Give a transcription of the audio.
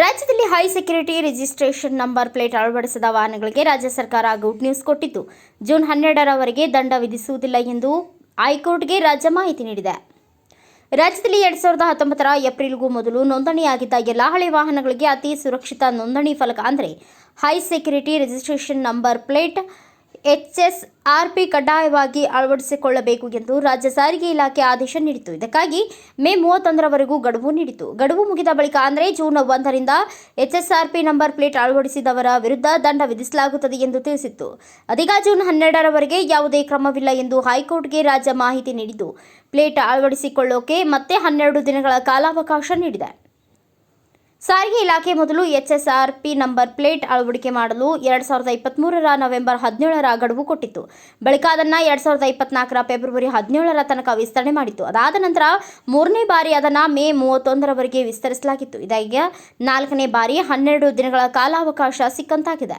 High security registration number plate ಅಳವಡಿಸಿದ ವಾಹನಗಳಿಗೆ ರಾಜ್ಯ ಸರ್ಕಾರ ಗುಡ್ ನ್ಯೂಸ್ ಕೊಟ್ಟಿದ್ದು. ಜೂನ್ ಹನ್ನೆರಡರವರೆಗೆ ದಂಡ ವಿಧಿಸುವುದಿಲ್ಲ ಎಂದು ಹೈಕೋರ್ಟ್ಗೆ ರಾಜ್ಯ ಮಾಹಿತಿ ನೀಡಿದೆ. ರಾಜ್ಯದಲ್ಲಿ ಎರಡ್ ಸಾವಿರದ ಹತ್ತೊಂಬತ್ತರ ಏಪ್ರಿಲ್ಗೂ ಮೊದಲು ನೋಂದಣಿಯಾಗಿದ್ದ ಎಲ್ಲಾ ಹಳೆ ವಾಹನಗಳಿಗೆ ಅತಿ ಸುರಕ್ಷಿತ ನೋಂದಣಿ ಫಲಕ ಅಂದರೆ high security registration number plate H R P ಕಡ್ಡಾಯವಾಗಿ ಅಳವಡಿಸಿಕೊಳ್ಳಬೇಕು ಎಂದು ರಾಜ್ಯ ಸಾರಿಗೆ ಇಲಾಖೆ ಆದೇಶ ನೀಡಿತು ಇದಕ್ಕಾಗಿ ಮೇ ಮೂವತ್ತೊಂದರವರೆಗೂ ಗಡುವು ನೀಡಿತು ಗಡುವು ಮುಗಿದ ಬಳಿಕ ಅಂದರೆ ಜೂನ್ ಒಂದರಿಂದ ಎಚ್ಎಸ್ಆರ್ಪಿ ನಂಬರ್ ಪ್ಲೇಟ್ ಅಳವಡಿಸಿದವರ ವಿರುದ್ಧ ದಂಡ ವಿಧಿಸಲಾಗುತ್ತದೆ ಎಂದು ತಿಳಿಸಿತ್ತು. ಅದೀಗ ಜೂನ್ ಹನ್ನೆರಡರವರೆಗೆ ಯಾವುದೇ ಕ್ರಮವಿಲ್ಲ ಎಂದು ಹೈಕೋರ್ಟ್ಗೆ ರಾಜ್ಯ ಮಾಹಿತಿ ನೀಡಿದ್ದು. ಪ್ಲೇಟ್ ಅಳವಡಿಸಿಕೊಳ್ಳೋಕೆ ಮತ್ತೆ ಹನ್ನೆರಡು ದಿನಗಳ ಕಾಲಾವಕಾಶ ನೀಡಿದೆ. ಸಾರಿಗೆ ಇಲಾಖೆ ಮೊದಲು ಎಚ್ಎಸ್ಆರ್ಪಿ ನಂಬರ್ ಪ್ಲೇಟ್ ಅಳವಡಿಕೆ ಮಾಡಲು ಎರಡ್ ಸಾವಿರದ ಇಪ್ಪತ್ತ್ಮೂರರ ನವೆಂಬರ್ ಹದಿನೇಳರ ಗಡುವು ಕೊಟ್ಟಿತ್ತು. ಬಳಿಕ ಅದನ್ನು ಎರಡ್ ಸಾವಿರದ ಇಪ್ಪತ್ನಾಲ್ಕರ ಫೆಬ್ರವರಿ ಹದಿನೇಳರ ತನಕ ವಿಸ್ತರಣೆ ಮಾಡಿತ್ತು. ಅದಾದ ನಂತರ ಮೂರನೇ ಬಾರಿ ಅದನ್ನು ಮೇ ಮೂವತ್ತೊಂದರವರೆಗೆ ವಿಸ್ತರಿಸಲಾಗಿತ್ತು. ಇದೀಗ ನಾಲ್ಕನೇ ಬಾರಿ ಹನ್ನೆರಡು ದಿನಗಳ ಕಾಲಾವಕಾಶ ಸಿಕ್ಕಂತಾಗಿದೆ.